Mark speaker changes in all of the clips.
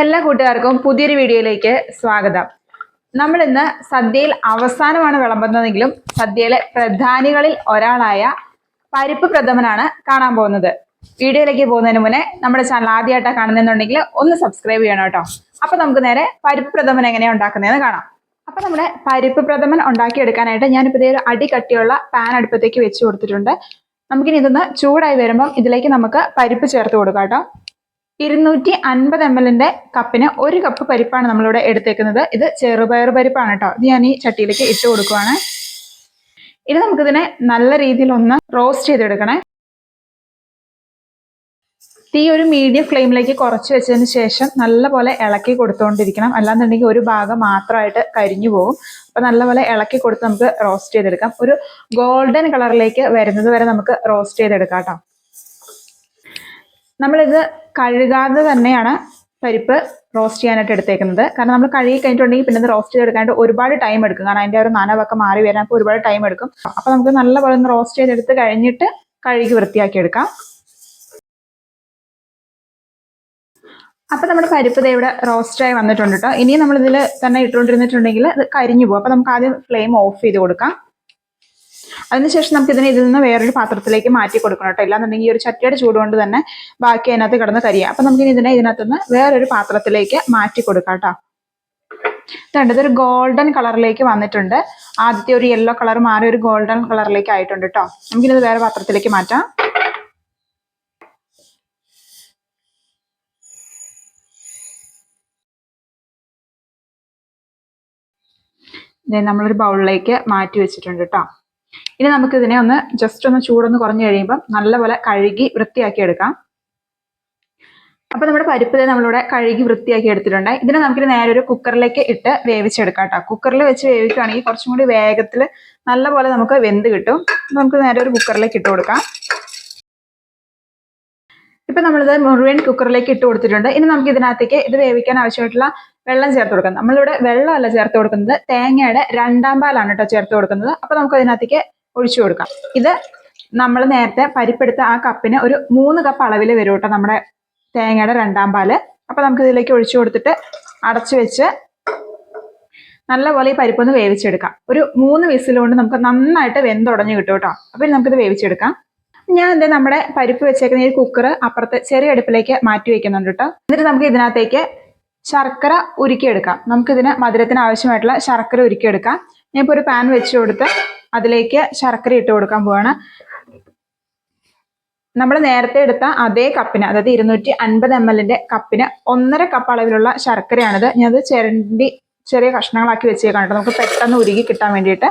Speaker 1: എല്ലാ കൂട്ടുകാർക്കും പുതിയൊരു വീഡിയോയിലേക്ക് സ്വാഗതം. നമ്മൾ ഇന്ന് സദ്യയിൽ അവസാനമാണ് വിളമ്പുന്നതെങ്കിലും സദ്യയിലെ പ്രധാനികളിൽ ഒരാളായ പരിപ്പ് പ്രഥമനാണ് കാണാൻ പോകുന്നത്. വീഡിയോയിലേക്ക് പോകുന്നതിന് മുന്നേ നമ്മുടെ ചാനൽ ആദ്യമായിട്ടാണ് കാണുന്നുണ്ടെങ്കിൽ ഒന്ന് സബ്സ്ക്രൈബ് ചെയ്യണം കേട്ടോ. അപ്പൊ നമുക്ക് നേരെ പരിപ്പ് പ്രഥമൻ എങ്ങനെയാണ് ഉണ്ടാക്കുന്നതെന്ന് കാണാം. അപ്പൊ നമ്മുടെ പരിപ്പ് പ്രഥമൻ ഉണ്ടാക്കിയെടുക്കാനായിട്ട് ഞാനിപ്പോൾ ഇതേ ഒരു അടി കട്ടിയുള്ള പാൻ അടുപ്പത്തേക്ക് വെച്ച് കൊടുത്തിട്ടുണ്ട്. നമുക്കിനി ഇതൊന്ന് ചൂടായി വരുമ്പം ഇതിലേക്ക് നമുക്ക് പരിപ്പ് ചേർത്ത് കൊടുക്കാം കേട്ടോ. ഇരുന്നൂറ്റി അൻപത് എം എല്ലിന്റെ കപ്പിന് ഒരു കപ്പ് പരിപ്പാണ് നമ്മളിവിടെ എടുത്തേക്കുന്നത്. ഇത് ചെറുപയർ പരിപ്പാണ് കേട്ടോ ഇത് ഞാൻ ഈ ചട്ടിയിലേക്ക് ഇട്ട് കൊടുക്കുവാണ്. ഇനി നമുക്കിതിനെ നല്ല രീതിയിൽ ഒന്ന് റോസ്റ്റ് ചെയ്തെടുക്കണേ. തീ ഒരു മീഡിയം ഫ്ലെയിമിലേക്ക് കുറച്ച് വെച്ചതിന് ശേഷം നല്ലപോലെ ഇളക്കി കൊടുത്തുകൊണ്ടിരിക്കണം അല്ലാന്നുണ്ടെങ്കിൽ ഒരു ഭാഗം മാത്രമായിട്ട് കരിഞ്ഞു പോകും. അപ്പൊ നല്ലപോലെ ഇളക്കി കൊടുത്ത് നമുക്ക് റോസ്റ്റ് ചെയ്തെടുക്കാം. ഒരു ഗോൾഡൻ കളറിലേക്ക് വരുന്നത് വരെ നമുക്ക് റോസ്റ്റ് ചെയ്തെടുക്കാം കേട്ടോ നമ്മളിത് കഴുകാതെ തന്നെയാണ് പരിപ്പ് റോസ്റ്റ് ചെയ്യാനായിട്ട് എടുത്തേക്കുന്നത്. കാരണം നമ്മൾ കഴുകി കഴിഞ്ഞിട്ടുണ്ടെങ്കിൽ പിന്നെ റോസ്റ്റ് ചെയ്തെടുക്കാനായിട്ട് ഒരുപാട് ടൈം എടുക്കും. കാരണം അതിന്റെ ഒരു നനവൊക്കെ മാറി വരാൻ അപ്പോൾ ഒരുപാട് ടൈം എടുക്കും. അപ്പോൾ നമുക്ക് നല്ലപോലെ ഒന്ന് റോസ്റ്റ് ചെയ്തെടുത്ത് കഴിഞ്ഞിട്ട് കഴുകി വൃത്തിയാക്കി എടുക്കാം. അപ്പം നമ്മുടെ പരിപ്പ് ഇവിടെ റോസ്റ്റായി വന്നിട്ടുണ്ട് കേട്ടോ ഇനിയും നമ്മളിതിൽ തന്നെ ഇട്ടുകൊണ്ടിരുന്നിട്ടുണ്ടെങ്കിൽ അത് കരിഞ്ഞു പോകും. അപ്പം നമുക്ക് ആദ്യം ഫ്ലെയിം ഓഫ് ചെയ്ത് കൊടുക്കാം. അതിനുശേഷം നമുക്ക് ഇതിനെ ഇതിൽ നിന്ന് വേറൊരു പാത്രത്തിലേക്ക് മാറ്റി കൊടുക്കണം കേട്ടോ. ഇല്ലാന്നുണ്ടെങ്കിൽ ഈ ഒരു ചട്ടിയുടെ ചൂട് കൊണ്ട് തന്നെ ബാക്കി അതിനകത്ത് കിടന്ന് കരിയാം. അപ്പൊ നമുക്ക് ഇതിനെ ഇതിനകത്തുനിന്ന് വേറൊരു പാത്രത്തിലേക്ക് മാറ്റി കൊടുക്കാം കേട്ടോ. ഇതൊരു ഗോൾഡൻ കളറിലേക്ക് വന്നിട്ടുണ്ട്. ആദ്യത്തെ ഒരു യെല്ലോ കളർ മാറി ഒരു ഗോൾഡൻ കളറിലേക്ക് ആയിട്ടുണ്ട് കേട്ടോ. നമുക്കിത് വേറെ പാത്രത്തിലേക്ക് മാറ്റാം. നമ്മളൊരു ബൗളിലേക്ക് മാറ്റി വെച്ചിട്ടുണ്ട് കേട്ടോ. ഇനി നമുക്ക് ഇതിനെ ഒന്ന് ജസ്റ്റ് ഒന്ന് ചൂടൊന്ന് കുറഞ്ഞു കഴിയുമ്പോൾ നല്ലപോലെ കഴുകി വൃത്തിയാക്കി എടുക്കാം. അപ്പൊ നമ്മുടെ പരിപ്പ് നമ്മളിവിടെ കഴുകി വൃത്തിയാക്കി എടുത്തിട്ടുണ്ട്. ഇതിനെ നമുക്ക് നേരെ ഒരു കുക്കറിലേക്ക് ഇട്ട് വേവിച്ചെടുക്കാം കേട്ടോ കുക്കറിൽ വെച്ച് വേവിക്കുകയാണെങ്കിൽ കുറച്ചും കൂടി വേഗത്തിൽ നല്ലപോലെ നമുക്ക് വെന്ത് കിട്ടും. നമുക്ക് നേരെ ഒരു കുക്കറിലേക്ക് ഇട്ട് കൊടുക്കാം. ഇപ്പൊ നമ്മളിത് മുഴുവൻ കുക്കറിലേക്ക് ഇട്ട് കൊടുത്തിട്ടുണ്ട്. ഇനി നമുക്ക് ഇതിനകത്തേക്ക് ഇത് വേവിക്കാൻ ആവശ്യമായിട്ടുള്ള വെള്ളം ചേർത്ത് കൊടുക്കാം. നമ്മളിവിടെ വെള്ളമല്ല ചേർത്ത് കൊടുക്കുന്നത്. തേങ്ങയുടെ രണ്ടാം പാലാണ് കേട്ടോ ചേർത്ത് കൊടുക്കുന്നത്. അപ്പൊ നമുക്ക് അതിനകത്തേക്ക് ഒഴിച്ചു കൊടുക്കാം. ഇത് നമ്മൾ നേരത്തെ പരിപ്പെടുത്ത ആ കപ്പിന് ഒരു മൂന്ന് കപ്പ് അളവിൽ വരും കേട്ടോ നമ്മുടെ തേങ്ങയുടെ രണ്ടാം പാൽ. അപ്പൊ നമുക്ക് ഇതിലേക്ക് ഒഴിച്ചു കൊടുത്തിട്ട് അടച്ചു വെച്ച് നല്ലപോലെ ഈ പരിപ്പൊന്ന് വേവിച്ചെടുക്കാം. ഒരു മൂന്ന് വിസിൽ കൊണ്ട് നമുക്ക് നന്നായിട്ട് വെന്തുടഞ്ഞ് കിട്ടും കേട്ടോ. അപ്പൊ നമുക്കിത് വേവിച്ചെടുക്കാം. ഞാൻ എന്താ നമ്മുടെ പരിപ്പ് വെച്ചേക്കുന്ന ഈ കുക്കർ അപ്പുറത്ത് ചെറിയ അടുപ്പിലേക്ക് മാറ്റി വെക്കുന്നുണ്ട് കേട്ടോ. എന്നിട്ട് നമുക്ക് ഇതിനകത്തേക്ക് ശർക്കര ഉരുക്കിയെടുക്കാം. നമുക്കിതിന് മധുരത്തിന് ആവശ്യമായിട്ടുള്ള ശർക്കര ഉരുക്കിയെടുക്കാം. ഞാനിപ്പോൾ ഒരു പാൻ വെച്ച് കൊടുത്ത് അതിലേക്ക് ശർക്കര ഇട്ട് കൊടുക്കാൻ പോവാണ്. നമ്മൾ നേരത്തെ എടുത്ത അതേ കപ്പിന് അതായത് ഇരുന്നൂറ്റി അൻപത് എം എല്ലിന്റെ കപ്പിന് ഒന്നര കപ്പ് അളവിലുള്ള ശർക്കരയാണിത്. ഞാനത് ചിരണ്ടി ചെറിയ കഷ്ണങ്ങളാക്കി വെച്ചേക്കാണ് കേട്ടോ. നമുക്ക് പെട്ടെന്ന് ഉരുകി കിട്ടാൻ വേണ്ടിയിട്ട്.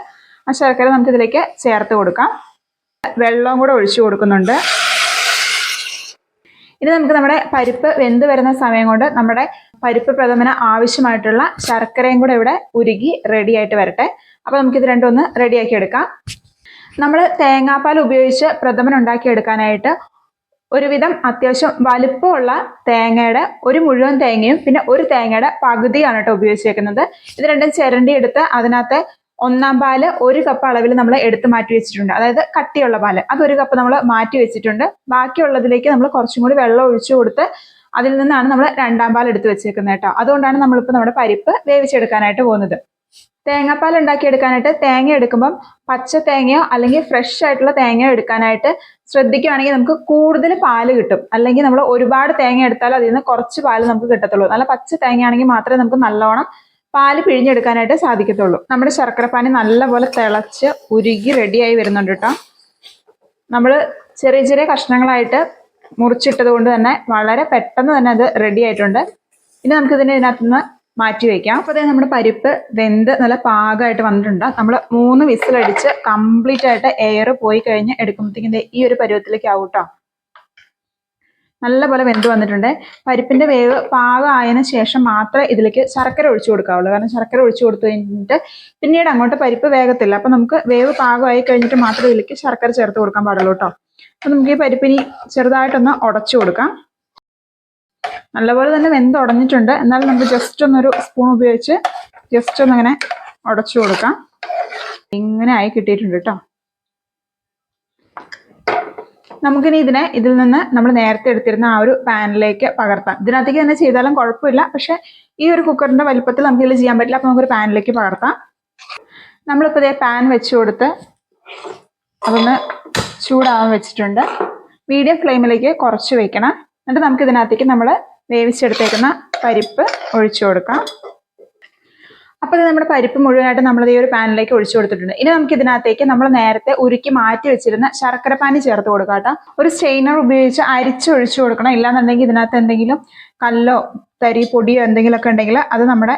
Speaker 1: ആ ശർക്കര നമുക്ക് ഇതിലേക്ക് ചേർത്ത് കൊടുക്കാം. വെള്ളവും കൂടെ ഒഴിച്ചു കൊടുക്കുന്നുണ്ട്. ഇനി നമുക്ക് നമ്മുടെ പരിപ്പ് വെന്ത് വരുന്ന സമയം കൊണ്ട് നമ്മുടെ പരിപ്പ് പ്രഥമന ആവശ്യമായിട്ടുള്ള ശർക്കരയും കൂടെ ഇവിടെ ഉരുകി റെഡി ആയിട്ട് വരട്ടെ. അപ്പൊ നമുക്കിത് രണ്ടും ഒന്ന് റെഡിയാക്കി എടുക്കാം നമ്മൾ തേങ്ങാപ്പാൽ ഉപയോഗിച്ച് പ്രഥമൻ ഉണ്ടാക്കി എടുക്കാനായിട്ട് ഒരുവിധം അത്യാവശ്യം വലുപ്പമുള്ള തേങ്ങയുടെ ഒരു മുഴുവൻ തേങ്ങയും പിന്നെ ഒരു തേങ്ങയുടെ പകുതിയാണ് കേട്ടോ ഉപയോഗിച്ചേക്കുന്നത്. ഇത് രണ്ടും ചിരണ്ടി എടുത്ത് അതിനകത്ത് ഒന്നാം പാൽ ഒരു കപ്പ് അളവിൽ നമ്മൾ എടുത്ത് മാറ്റി വെച്ചിട്ടുണ്ട്. അതായത് കട്ടിയുള്ള പാൽ. അത് ഒരു കപ്പ് നമ്മൾ മാറ്റി വെച്ചിട്ടുണ്ട്. ബാക്കിയുള്ളതിലേക്ക് നമ്മൾ കുറച്ചും കൂടി വെള്ളം ഒഴിച്ചു കൊടുത്ത് അതിൽ നിന്നാണ് നമ്മൾ രണ്ടാം പാൽ എടുത്ത് വെച്ചേക്കുന്നത് കേട്ടോ. അതുകൊണ്ടാണ് നമ്മളിപ്പോൾ നമ്മുടെ പരിപ്പ് വേവിച്ചെടുക്കാനായിട്ട് പോകുന്നത്. തേങ്ങാപ്പാൽ ഉണ്ടാക്കിയെടുക്കാനായിട്ട് തേങ്ങ എടുക്കുമ്പം പച്ച തേങ്ങയോ അല്ലെങ്കിൽ ഫ്രഷ് ആയിട്ടുള്ള തേങ്ങയോ എടുക്കാനായിട്ട് ശ്രദ്ധിക്കുകയാണെങ്കിൽ നമുക്ക് കൂടുതൽ പാൽ കിട്ടും. അല്ലെങ്കിൽ നമ്മൾ ഒരുപാട് തേങ്ങ എടുത്താലും അതിൽ നിന്ന് കുറച്ച് പാൽ നമുക്ക് കിട്ടത്തുള്ളൂ. നല്ല പച്ച തേങ്ങയാണെങ്കിൽ മാത്രമേ നമുക്ക് നല്ലോണം പാൽ പിഴിഞ്ഞെടുക്കാനായിട്ട് സാധിക്കത്തുള്ളൂ. നമ്മുടെ ശർക്കരപ്പാനി നല്ലപോലെ തിളച്ച് ഉരുകി റെഡിയായി വരുന്നുണ്ട് കേട്ടോ. നമ്മൾ ചെറിയ ചെറിയ കഷ്ണങ്ങളായിട്ട് മുറിച്ചിട്ടത് കൊണ്ട് തന്നെ വളരെ പെട്ടെന്ന് തന്നെ അത് റെഡി ആയിട്ടുണ്ട്. ഇനി നമുക്ക് ഇതിനെ ഇതിനകത്തുനിന്ന് മാറ്റി വയ്ക്കാം അപ്പോൾ അതായത് നമ്മുടെ പരിപ്പ് വെന്ത് നല്ല പാകമായിട്ട് വന്നിട്ടുണ്ട്. നമ്മൾ മൂന്ന് വിസിലടിച്ച് കംപ്ലീറ്റ് ആയിട്ട് എയർ പോയി കഴിഞ്ഞ് എടുക്കുമ്പോഴത്തേക്കും ഈ ഒരു പരുവത്തിലേക്ക് ആവും കേട്ടോ നല്ലപോലെ വെന്ത് വന്നിട്ടുണ്ട്. പരിപ്പിന്റെ വേവ് പാകമായതിന് ശേഷം മാത്രമേ ഇതിലേക്ക് ശർക്കര ഒഴിച്ചു കൊടുക്കാവുള്ളൂ. കാരണം ശർക്കര ഒഴിച്ചു കൊടുത്തു കഴിഞ്ഞിട്ട് പിന്നീട് അങ്ങോട്ട് പരിപ്പ് വേഗത്തില്ല അപ്പൊ നമുക്ക് വേവ് പാകമായി കഴിഞ്ഞിട്ട് മാത്രമേ ഇതിലേക്ക് ശർക്കര ചേർത്ത് കൊടുക്കാൻ പാടുള്ളൂ കേട്ടോ അപ്പൊ നമുക്ക് ഈ പരിപ്പിനി ചെറുതായിട്ടൊന്ന് ഉടച്ചു കൊടുക്കാം. നല്ലപോലെ തന്നെ വെന്ത് ഉടഞ്ഞിട്ടുണ്ട് എന്നാലും നമുക്ക് ജസ്റ്റ് ഒന്നൊരു സ്പൂൺ ഉപയോഗിച്ച് ജസ്റ്റ് ഒന്നങ്ങനെ ഉടച്ചു കൊടുക്കാം. ഇങ്ങനെ ആയി കിട്ടിയിട്ടുണ്ട് കേട്ടോ നമുക്കിനി ഇതിനെ ഇതിൽ നിന്ന് നമ്മൾ നേരത്തെ എടുത്തിരുന്ന ആ ഒരു പാനിലേക്ക് പകർത്താം. ഇതിനകത്തേക്ക് തന്നെ ചെയ്താലും കുഴപ്പമില്ല. പക്ഷെ ഈ ഒരു കുക്കറിന്റെ വലിപ്പത്തിൽ നമുക്ക് ഇതിൽ ചെയ്യാൻ പറ്റില്ല. അപ്പോൾ നമുക്കൊരു പാനിലേക്ക് പകർത്താം. നമ്മളിപ്പോൾ ഇതേ പാൻ വെച്ച് കൊടുത്ത് അതൊന്ന് ചൂടാവാൻ വെച്ചിട്ടുണ്ട്. മീഡിയം ഫ്ലെയിമിലേക്ക് കുറച്ച് വെക്കണം. എന്നിട്ട് നമുക്ക് ഇതിനകത്തേക്ക് നമ്മൾ വേവിച്ചെടുത്തേക്കുന്ന പരിപ്പ് ഒഴിച്ചു കൊടുക്കാം. അപ്പോൾ ഇത് നമ്മുടെ പരിപ്പ് മുഴുവനായിട്ട് നമ്മൾ ഈ ഒരു പാനിലേക്ക് ഒഴിച്ചു കൊടുത്തിട്ടുണ്ട്. ഇനി നമുക്ക് ഇതിനകത്തേക്ക് നമ്മൾ നേരത്തെ ഉരുക്കി മാറ്റി വെച്ചിരുന്ന ശർക്കര പാനി ചേർത്ത് കൊടുക്കാം ഒരു സ്റ്റെയിനർ ഉപയോഗിച്ച് അരിച്ച് ഒഴിച്ചു കൊടുക്കണം. ഇല്ലാന്നുണ്ടെങ്കിൽ ഇതിനകത്ത് എന്തെങ്കിലും കല്ലോ തരി പൊടിയോ എന്തെങ്കിലുമൊക്കെ ഉണ്ടെങ്കിൽ അത് നമ്മുടെ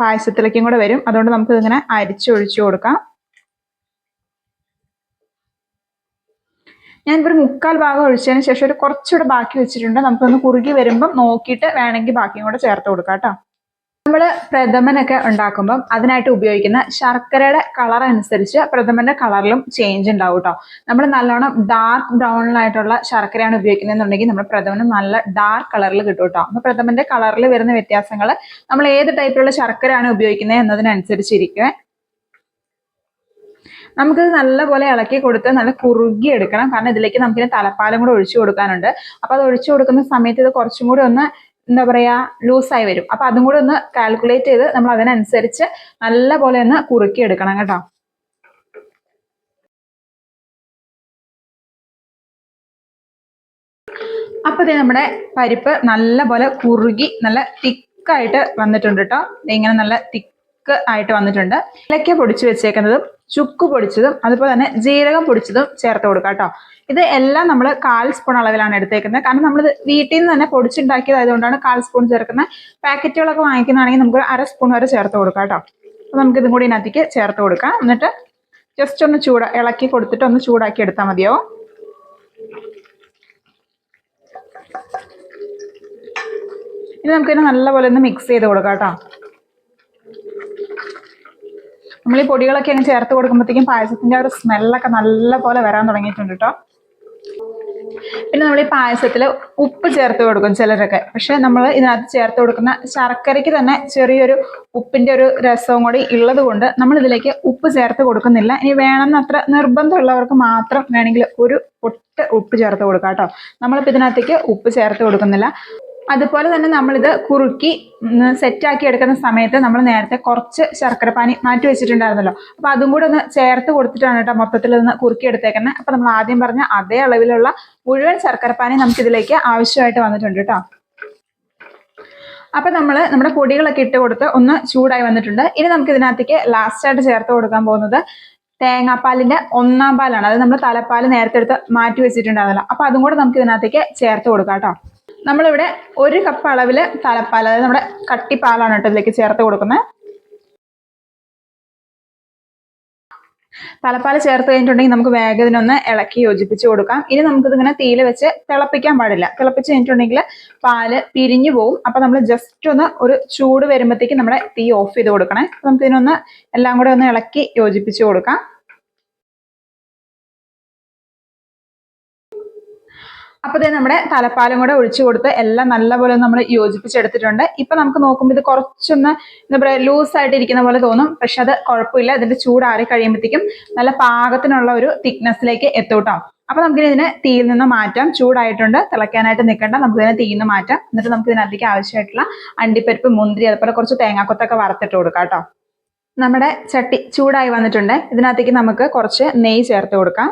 Speaker 1: പായസത്തിലേക്കും കൂടെ വരും. അതുകൊണ്ട് നമുക്ക് ഇതിങ്ങനെ അരിച്ച് ഒഴിച്ചു കൊടുക്കാം. ഞാൻ ഒരു മുക്കാൽ ഭാഗം ഒഴിച്ചതിന് ശേഷം ഒരു കുറച്ചുകൂടെ ബാക്കി വെച്ചിട്ടുണ്ട്. നമുക്കൊന്ന് കുറുകി വരുമ്പം നോക്കിയിട്ട് വേണമെങ്കിൽ ബാക്കിയും കൂടെ ചേർത്ത് കൊടുക്കാം കേട്ടോ. നമ്മൾ പ്രഥമനൊക്കെ ഉണ്ടാക്കുമ്പം അതിനായിട്ട് ഉപയോഗിക്കുന്ന ശർക്കരയുടെ കളർ അനുസരിച്ച് പ്രഥമന്റെ കളറിലും ചേഞ്ച് ഉണ്ടാവും കേട്ടോ. നമ്മൾ നല്ലോണം ഡാർക്ക് ബ്രൗണിലായിട്ടുള്ള ശർക്കരയാണ് ഉപയോഗിക്കുന്നതെന്നുണ്ടെങ്കിൽ നമ്മൾ പ്രഥമന് നല്ല ഡാർക്ക് കളറിൽ കിട്ടും കേട്ടോ. അപ്പോൾ പ്രഥമന്റെ കളറിൽ വരുന്ന വ്യത്യാസങ്ങൾ നമ്മൾ ഏത് ടൈപ്പിലുള്ള ശർക്കരയാണ് ഉപയോഗിക്കുന്നത് എന്നതിനനുസരിച്ചിരിക്കും നമുക്കിത് നല്ലപോലെ ഇളക്കി കൊടുത്ത് നല്ല കുറുകി എടുക്കണം. കാരണം ഇതിലേക്ക് നമുക്കിനി തലപ്പാലും കൂടെ ഒഴിച്ചു കൊടുക്കാനുണ്ട്. അപ്പൊ അത് ഒഴിച്ചു കൊടുക്കുന്ന സമയത്ത് ഇത് കുറച്ചും കൂടി ഒന്ന് എന്താ പറയാ ലൂസായി വരും. അപ്പൊ അതും കൂടെ ഒന്ന് കാൽക്കുലേറ്റ് ചെയ്ത് നമ്മൾ അതിനനുസരിച്ച് നല്ല പോലെ ഒന്ന് കുറുക്കി എടുക്കണം കേട്ടോ. അപ്പൊ ഇത് നമ്മുടെ പരിപ്പ് നല്ല പോലെ കുറുകി നല്ല തിക്കായിട്ട് വന്നിട്ടുണ്ട് കേട്ടോ. ഇങ്ങനെ നല്ല തിക്ക് ആയിട്ട് വന്നിട്ടുണ്ട്. ഇലക്ക പൊടിച്ച് വെച്ചേക്കുന്നതും ചുക്ക് പൊടിച്ചതും അതുപോലെ തന്നെ ജീരകം പൊടിച്ചതും ചേർത്ത് കൊടുക്കുക കേട്ടോ. ഇത് എല്ലാം നമ്മൾ കാൽ സ്പൂൺ അളവിലാണ് എടുത്തേക്കുന്നത്. കാരണം നമ്മൾ വീട്ടിൽ നിന്ന് തന്നെ പൊടിച്ചുണ്ടാക്കിയതായതുകൊണ്ടാണ് കാൽ സ്പൂൺ ചേർക്കുന്നത് പാക്കറ്റുകളൊക്കെ വാങ്ങിക്കുന്നതാണെങ്കിൽ നമുക്ക് അര സ്പൂൺ വരെ ചേർത്ത് കൊടുക്കാം കേട്ടോ. അപ്പോൾ നമുക്ക് ഇതും കൂടി ഇതിനകത്തേക്ക് ചേർത്ത് കൊടുക്കാം. എന്നിട്ട് ജസ്റ്റ് ഒന്ന് ചൂട ഇളക്കി കൊടുത്തിട്ട് ഒന്ന് ചൂടാക്കി എടുത്താൽ മതിയോ ഇനി നമുക്കിതിനെ നല്ലപോലെ ഒന്ന് മിക്സ് ചെയ്ത് കൊടുക്കാം കേട്ടോ. നമ്മൾ ഈ പൊടികളൊക്കെ അങ്ങ് ചേർത്ത് കൊടുക്കുമ്പോഴത്തേക്കും പായസത്തിന്റെ ഒരു സ്മെല്ലൊക്കെ നല്ല പോലെ വരാൻ തുടങ്ങിയിട്ടുണ്ട് കേട്ടോ പിന്നെ നമ്മൾ ഈ പായസത്തിൽ ഉപ്പ് ചേർത്ത് കൊടുക്കും ചിലരൊക്കെ. പക്ഷെ നമ്മൾ ഇതിനകത്ത് ചേർത്ത് കൊടുക്കുന്ന ശർക്കരയ്ക്ക് തന്നെ ചെറിയൊരു ഉപ്പിന്റെ ഒരു രസവും കൂടി ഉള്ളത് കൊണ്ട് നമ്മൾ ഇതിലേക്ക് ഉപ്പ് ചേർത്ത് കൊടുക്കുന്നില്ല. ഇനി വേണമെന്ന് അത്ര നിർബന്ധമുള്ളവർക്ക് മാത്രം വേണമെങ്കിൽ ഒരു പൊട്ട് ഉപ്പ് ചേർത്ത് കൊടുക്കാം കേട്ടോ നമ്മളിപ്പോൾ ഇതിനകത്തേക്ക് ഉപ്പ് ചേർത്ത് കൊടുക്കുന്നില്ല. അതുപോലെ തന്നെ നമ്മളിത് കുറുക്കി സെറ്റാക്കി എടുക്കുന്ന സമയത്ത് നമ്മൾ നേരത്തെ കുറച്ച് ശർക്കര പാനി മാറ്റി വെച്ചിട്ടുണ്ടായിരുന്നല്ലോ. അപ്പോൾ അതും കൂടെ ഒന്ന് ചേർത്ത് കൊടുത്തിട്ടാണ് കേട്ടോ മൊത്തത്തിൽ ഒന്ന് കുറുക്കി എടുത്തേക്കുന്നത് അപ്പോൾ നമ്മൾ ആദ്യം പറഞ്ഞ അതേ അളവിലുള്ള മുഴുവൻ ശർക്കര പാനി നമുക്ക് ഇതിലേക്ക് ആവശ്യമായിട്ട് വന്നിട്ടുണ്ട് കേട്ടോ. അപ്പൊ നമ്മൾ നമ്മുടെ പൊടികളൊക്കെ ഇട്ട് കൊടുത്ത് ഒന്ന് ചൂടായി വന്നിട്ടുണ്ട്. ഇനി നമുക്ക് ഇതിനകത്തേക്ക് ലാസ്റ്റ് ആയിട്ട് ചേർത്ത് കൊടുക്കാൻ പോകുന്നത് തേങ്ങാപ്പാലിന്റെ ഒന്നാം പാലാണ്. അത് നമ്മൾ തലപ്പാൽ നേരത്തെ എടുത്ത് മാറ്റി വെച്ചിട്ടുണ്ടായിരുന്നല്ലോ. അപ്പൊ അതും കൂടെ നമുക്ക് ഇതിനകത്തേക്ക് ചേർത്ത് കൊടുക്കാം കേട്ടോ. നമ്മളിവിടെ ഒരു കപ്പ് അളവിൽ തലപ്പാൽ അതായത് നമ്മുടെ കട്ടിപ്പാലാണ് കേട്ടോ ഇതിലേക്ക് ചേർത്ത് കൊടുക്കുന്നത്. തലപ്പാൽ ചേർത്ത് കഴിഞ്ഞിട്ടുണ്ടെങ്കിൽ നമുക്ക് വേഗം ഇതിനൊന്ന് ഇളക്കി യോജിപ്പിച്ച് കൊടുക്കാം. ഇനി നമുക്കിതിങ്ങനെ തീയിൽ വെച്ച് തിളപ്പിക്കാൻ പാടില്ല. തിളപ്പിച്ച് കഴിഞ്ഞിട്ടുണ്ടെങ്കിൽ പാൽ പിരിഞ്ഞു പോകും അപ്പൊ നമ്മൾ ജസ്റ്റ് ഒന്ന് ഒരു ചൂട് വരുമ്പോഴത്തേക്ക് നമ്മുടെ തീ ഓഫ് ചെയ്ത് കൊടുക്കണേ. അപ്പൊ നമുക്ക് ഇതിനൊന്ന് എല്ലാം കൂടെ ഒന്ന് ഇളക്കി യോജിപ്പിച്ച് കൊടുക്കാം. അപ്പോൾ ഇതേ നമ്മുടെ തലപ്പാലും കൂടെ ഒഴിച്ചു കൊടുത്ത് എല്ലാം നല്ലപോലെ നമ്മൾ യോജിപ്പിച്ചെടുത്തിട്ടുണ്ട്. ഇപ്പൊ നമുക്ക് നോക്കുമ്പോൾ ഇത് കുറച്ചൊന്ന് എന്താ പറയുക ലൂസ് ആയിട്ട് ഇരിക്കുന്ന പോലെ തോന്നും. പക്ഷെ അത് കുഴപ്പമില്ല. ഇതിന്റെ ചൂടാറി കഴിയുമ്പോഴത്തേക്കും നല്ല പാകത്തിനുള്ള ഒരു തിക്നെസ്സിലേക്ക് എത്തൂട്ടോ അപ്പൊ നമുക്കിനി ഇതിനെ തീയിൽ നിന്ന് മാറ്റാം. ചൂടായിട്ടുണ്ട്. തിളയ്ക്കാനായിട്ട് നിൽക്കേണ്ട നമുക്ക് ഇതിനെ തീയിൽ നിന്ന് മാറ്റാം. എന്നിട്ട് നമുക്ക് ഇതിനകത്തേക്ക് ആവശ്യമായിട്ടുള്ള അണ്ടിപ്പരിപ്പ് മുന്തിരി അതുപോലെ കുറച്ച് തേങ്ങാക്കൊത്തൊക്കെ വറുത്തിട്ട് കൊടുക്കാം കേട്ടോ നമ്മുടെ ചട്ടി ചൂടായി വന്നിട്ടുണ്ട്. ഇതിനകത്തേക്ക് നമുക്ക് കുറച്ച് നെയ്യ് ചേർത്ത് കൊടുക്കാം.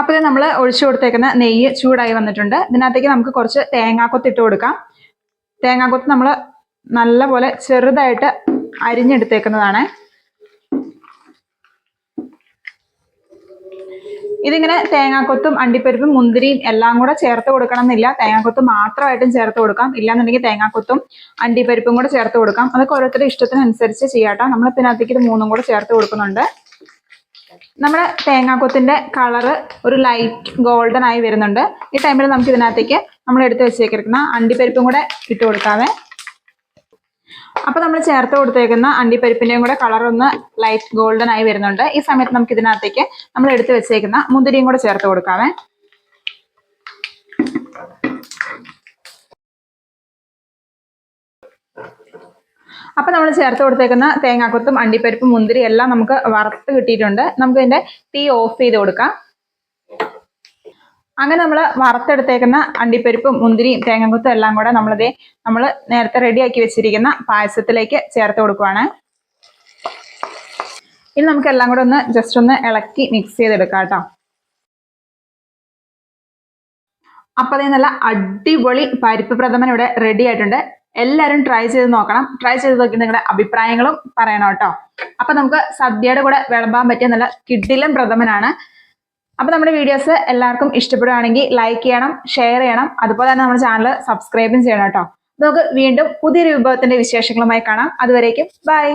Speaker 1: അപ്പോൾ നമ്മൾ ഒഴിച്ചു കൊടുത്തേക്കുന്ന നെയ്യ് ചൂടായി വന്നിട്ടുണ്ട്. ഇതിനകത്തേക്ക് നമുക്ക് കുറച്ച് തേങ്ങാക്കൊത്ത് ഇട്ട് കൊടുക്കാം. തേങ്ങാക്കൊത്ത് നമ്മൾ നല്ലപോലെ ചെറുതായിട്ട് അരിഞ്ഞെടുത്തേക്കുന്നതാണ്. ഇതിങ്ങനെ തേങ്ങാക്കൊത്തും അണ്ടിപ്പരിപ്പും മുന്തിരിയും എല്ലാം കൂടെ ചേർത്ത് കൊടുക്കണം എന്നില്ല തേങ്ങാക്കൊത്ത് മാത്രമായിട്ടും ചേർത്ത് കൊടുക്കാം. ഇല്ലാന്നുണ്ടെങ്കിൽ തേങ്ങാക്കൊത്തും അണ്ടിപ്പരിപ്പും കൂടെ ചേർത്ത് കൊടുക്കാം. അതൊക്കെ ഓരോരുത്തരുടെ ഇഷ്ടത്തിനനുസരിച്ച് ചെയ്യാട്ടോ നമ്മൾ ഇതിനകത്തേക്ക് ഇത് മൂന്നും കൂടെ ചേർത്ത് കൊടുക്കുന്നുണ്ട്. നമ്മുടെ തേങ്ങാക്കൊത്തിന്റെ കളറ് ഒരു ലൈറ്റ് ഗോൾഡൻ ആയി വരുന്നുണ്ട്. ഈ ടൈമിൽ നമുക്ക് ഇതിനകത്തേക്ക് നമ്മൾ എടുത്ത് വെച്ചേക്കിരിക്കുന്ന അണ്ടിപ്പരിപ്പും കൂടെ ഇട്ട് കൊടുക്കാവേ. അപ്പൊ നമ്മൾ ചേർത്ത് കൊടുത്തേക്കുന്ന അണ്ടിപ്പരിപ്പിന്റെയും കൂടെ കളർ ഒന്ന് ലൈറ്റ് ഗോൾഡൻ ആയി വരുന്നുണ്ട്. ഈ സമയത്ത് നമുക്ക് ഇതിനകത്തേക്ക് നമ്മൾ എടുത്ത് വെച്ചേക്കുന്ന മുന്തിരിയും കൂടെ ചേർത്ത് കൊടുക്കാവേ. അപ്പൊ നമ്മൾ ചേർത്ത് കൊടുത്തേക്കുന്ന തേങ്ങാക്കൊത്തും അണ്ടിപ്പരിപ്പും മുന്തിരി എല്ലാം നമുക്ക് വറുത്ത് കിട്ടിയിട്ടുണ്ട്. നമുക്ക് ഇതിന്റെ തീ ഓഫ് ചെയ്ത് കൊടുക്കാം. അങ്ങനെ നമ്മൾ വറുത്തെടുത്തേക്കുന്ന അണ്ടിപ്പരിപ്പും മുന്തിരിയും തേങ്ങാക്കൊത്തും എല്ലാം കൂടെ നമ്മളിതേ നമ്മൾ നേരത്തെ റെഡിയാക്കി വെച്ചിരിക്കുന്ന പായസത്തിലേക്ക് ചേർത്ത് കൊടുക്കുവാണ്. ഇനി നമുക്ക് എല്ലാം കൂടെ ഒന്ന് ജസ്റ്റ് ഒന്ന് ഇളക്കി മിക്സ് ചെയ്തെടുക്കാം കേട്ടോ. അപ്പോൾ അതേ നല്ല അടിപൊളി പരിപ്പ് പ്രഥമൻ ഇവിടെ റെഡി ആയിട്ടുണ്ട്. എല്ലാവരും ട്രൈ ചെയ്ത് നോക്കണം. ട്രൈ ചെയ്ത് നോക്കി നിങ്ങളുടെ അഭിപ്രായങ്ങളും പറയണം കേട്ടോ. അപ്പൊ നമുക്ക് സദ്യയുടെ കൂടെ വിളമ്പാൻ പറ്റിയ നല്ല കിഡിലും പ്രഥമനാണ്. അപ്പൊ നമ്മുടെ വീഡിയോസ് എല്ലാവർക്കും ഇഷ്ടപ്പെടുകയാണെങ്കിൽ ലൈക്ക് ചെയ്യണം ഷെയർ ചെയ്യണം. അതുപോലെ തന്നെ നമ്മുടെ ചാനൽ സബ്സ്ക്രൈബും ചെയ്യണം കേട്ടോ. നമുക്ക് വീണ്ടും പുതിയൊരു വിഭവത്തിന്റെ വിശേഷങ്ങളുമായി കാണാം. അതുവരേക്കും ബൈ